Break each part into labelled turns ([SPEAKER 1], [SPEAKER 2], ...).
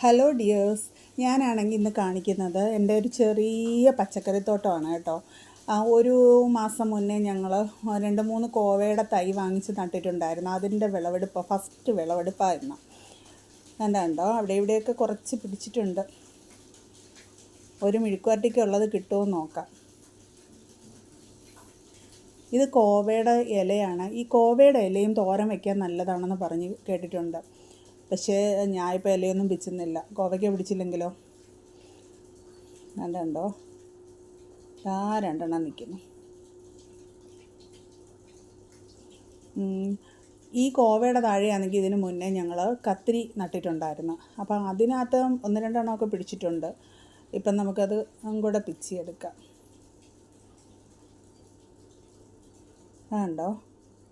[SPEAKER 1] Hello dears ഞാനാണെങ്കിൽ ഇന്ന് കാണിക്കുന്നത് എന്റെ ഒരു ചെറിയ പച്ചക്കറിത്തോട്ടമാണ് കേട്ടോ. ഒരു മാസം മുന്നേ ഞങ്ങൾ രണ്ട് മൂന്ന് കോവയുടെ തൈ വാങ്ങിച്ച് നട്ടിട്ടുണ്ടായിരുന്നു. അതിന്റെ വിളവെടുപ്പ് ഫസ്റ്റ് വിളവെടുപ്പായിരുന്നു. കണ്ടോ? അവിടെ ഇവിടെയൊക്കെ കുറച്ച് പിടിച്ചിട്ടുണ്ട്. ഒരു മെഴുക്കുവരട്ടിക്കുള്ളത് കിട്ടുമോ നോക്കാം. ഇത് കോവയുടെ ഇലയാണ്. ഈ കോവയുടെ ഇലയും തോരൻ വയ്ക്കാൻ നല്ലതാണെന്ന് പറഞ്ഞ് കേട്ടിട്ടുണ്ട്. പക്ഷേ ഞാൻ ഇപ്പോൾ ഇലയൊന്നും പിച്ചുന്നില്ല കോവയ്ക്ക പിടിച്ചില്ലെങ്കിലോ? കണ്ടോ? ആ രണ്ടെണ്ണം നിൽക്കുന്നു ഈ കോവയുടെ താഴെയാണെങ്കിൽ ഇതിന് മുന്നേ ഞങ്ങൾ കത്തിരി നട്ടിട്ടുണ്ടായിരുന്നു. അപ്പം അതിനകത്ത് ഒന്ന് രണ്ടെണ്ണമൊക്കെ പിടിച്ചിട്ടുണ്ട്. ഇപ്പം നമുക്കത് കൂടെ പിച്ചിയെടുക്കാം. കണ്ടോ?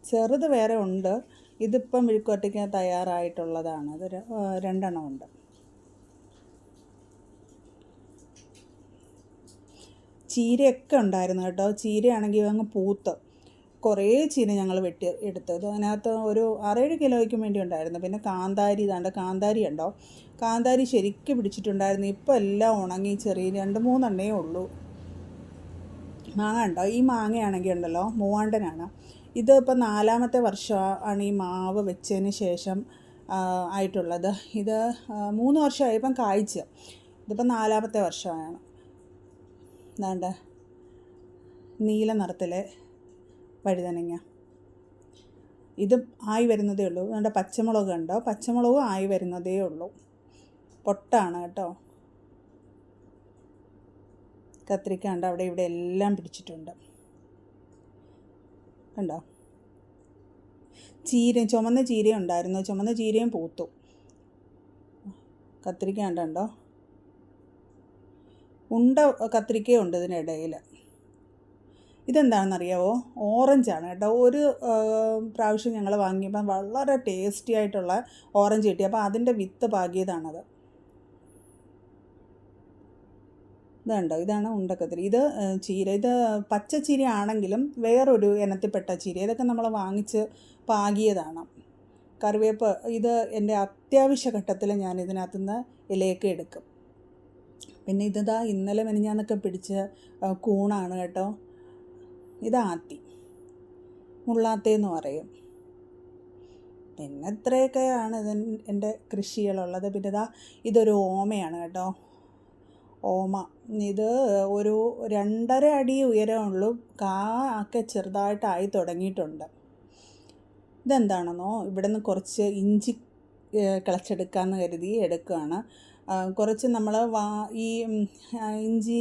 [SPEAKER 1] ചെറുത് വേറെ ഉണ്ട്. ഇതിപ്പം മെഴുക്കുവരട്ടിക്കാൻ തയ്യാറായിട്ടുള്ളതാണ്. അതൊരു രണ്ടെണ്ണമുണ്ട്. ചീരയൊക്കെ ഉണ്ടായിരുന്നു കേട്ടോ. ചീരയാണെങ്കിൽ അങ്ങ് പൂത്ത്. കുറേ ചീര ഞങ്ങൾ വെട്ടി എടുത്തത് അതിനകത്ത് ഒരു ആറേഴ് കിലോയ്ക്കും വേണ്ടി ഉണ്ടായിരുന്നു. പിന്നെ കാന്താരി ഇതാണ്ട് കാന്താരി ഉണ്ടോ? കാന്താരി ശരിക്കും പിടിച്ചിട്ടുണ്ടായിരുന്നു. ഇപ്പോൾ എല്ലാം ഉണങ്ങി ചെറിയ രണ്ട് മൂന്നെണ്ണേ ഉള്ളൂ. മാങ്ങ ഉണ്ടോ? ഈ മാങ്ങയാണെങ്കിൽ ഉണ്ടല്ലോ. മൂവാണ്ടനാണ്. ഇത് ഇപ്പം നാലാമത്തെ വർഷമാണ് ഈ മാവ് വെച്ചതിന് ശേഷം ആയിട്ടുള്ളത്. ഇത് മൂന്ന് വർഷമായി ഇപ്പം ഇതിപ്പോൾ ഇതിപ്പം നാലാമത്തെ വർഷമാണ്. എന്താണ്ട് നീല നിറത്തിലെ വഴുതനങ്ങ. ഇത് ആയി വരുന്നതേ ഉള്ളൂ. അതുകൊണ്ട് പച്ചമുളക് ഉണ്ടോ? പച്ചമുളകും ആയി വരുന്നതേ ഉള്ളൂ. പൊട്ടാണ് കേട്ടോ. കത്തിരിക്ക ഉണ്ട് അവിടെ ഇവിടെ എല്ലാം പിടിച്ചിട്ടുണ്ട്. കണ്ടോ? ചീര ചുമന്ന ചീര ഉണ്ടായിരുന്നു. ചുമന്ന ചീരയും പൂത്തു. കത്തിരിക്ക ഉണ്ടോ ഉണ്ട കത്തിരിക്കയുണ്ട് ഇതിനിടയിൽ. ഇതെന്താണെന്നറിയാവോ? ഓറഞ്ചാണ് കേട്ടോ. ഒരു പ്രാവശ്യം ഞങ്ങൾ വാങ്ങിയപ്പോൾ വളരെ ടേസ്റ്റി ആയിട്ടുള്ള ഓറഞ്ച് കിട്ടി. അപ്പോൾ അതിന്റെ വിത്ത് പാകിയതാണത്. ഇതുണ്ടോ? ഇതാണ് ഉണ്ടക്കത്തിരി. ഇത് ചീര. ഇത് പച്ച ചീര ആണെങ്കിലും വേറൊരു ഇനത്തിൽപ്പെട്ട ചീര. ഇതൊക്കെ നമ്മൾ വാങ്ങിച്ച് പാകിയതാണ്. കറിവേപ്പ് ഇത് എന്റെ അത്യാവശ്യ ഘട്ടത്തിൽ ഞാൻ ഇതിനകത്തു നിന്ന് ഇലയൊക്കെ എടുക്കും. പിന്നെ ഇതാ ഇന്നലെ മെനിഞ്ഞാന്നൊക്കെ പിടിച്ച കൂണാണ് കേട്ടോ. ഇത് ആത്തി. മുള്ളാത്തേന്ന് പറയും. പിന്നെ ഇത്രയൊക്കെയാണ് ഇതിൻ എന്റെ കൃഷികളുള്ളത്. പിന്നെ ഇതാ ഇതൊരു ഓമയാണ് കേട്ടോ. ഓമ. ഇത് ഒരു രണ്ടര അടി ഉയരമുള്ളൂ കാ ഒക്കെ ചെറുതായിട്ടായി തുടങ്ങിയിട്ടുണ്ട്. ഇതെന്താണെന്നോ ഇവിടെ നിന്ന് കുറച്ച് ഇഞ്ചി കിളച്ചെടുക്കാമെന്ന് കരുതി എടുക്കുകയാണ്. കുറച്ച് നമ്മൾ വാ ഈ ഇഞ്ചി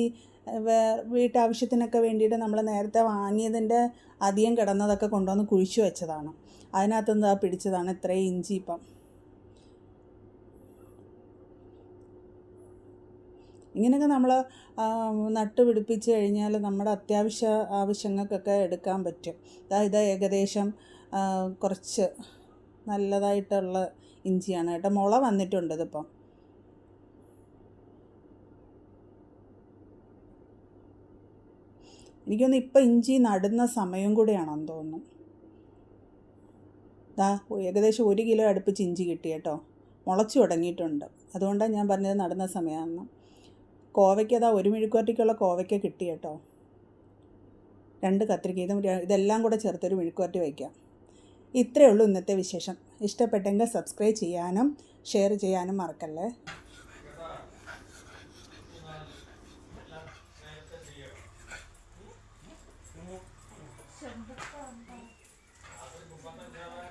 [SPEAKER 1] വീട്ടാവശ്യത്തിനൊക്കെ വേണ്ടിയിട്ട് നമ്മൾ നേരത്തെ വാങ്ങിയതിന്റെ അധികം കിടന്നതൊക്കെ കൊണ്ടുവന്ന് കുഴിച്ചു വെച്ചതാണ്. അതിനകത്തുനിന്ന് പിടിച്ചതാണ് ഇത്രയും ഇഞ്ചി ഇപ്പം. ഇങ്ങനെയൊക്കെ നമ്മൾ നട്ടുപിടിപ്പിച്ച് കഴിഞ്ഞാൽ നമ്മുടെ അത്യാവശ്യ ആവശ്യങ്ങൾക്കൊക്കെ എടുക്കാൻ പറ്റും. അതായത് ഏകദേശം കുറച്ച് നല്ലതായിട്ടുള്ള ഇഞ്ചിയാണ് കേട്ടോ. മുള വന്നിട്ടുണ്ട് ഇതിപ്പം. എനിക്കൊന്ന് ഇപ്പം ഇഞ്ചി നടുന്ന സമയം കൂടിയാണെന്ന് തോന്നുന്നു. ദാ ഏകദേശം ഒരു കിലോ അടുപ്പിച്ച് ഇഞ്ചി കിട്ടി കേട്ടോ. മുളച്ചു തുടങ്ങിയിട്ടുണ്ട്. അതുകൊണ്ടാണ് ഞാൻ പറഞ്ഞത് നടുന്ന സമയമാണെന്ന്. കോവയ്ക്ക് അതാ ഒരു മെഴുക്കുവരട്ടിക്കുള്ള കോവയ്ക്ക കിട്ടി കേട്ടോ. രണ്ട് കത്തിരിക്ക ഇതും ഇതെല്ലാം കൂടെ ചേർത്തൊരു മെഴുക്കുവരട്ടി വയ്ക്കാം. ഇത്രയേ ഉള്ളൂ ഇന്നത്തെ വിശേഷം. ഇഷ്ടപ്പെട്ടെങ്കിൽ സബ്സ്ക്രൈബ് ചെയ്യാനും ഷെയർ ചെയ്യാനും മറക്കല്ലേ?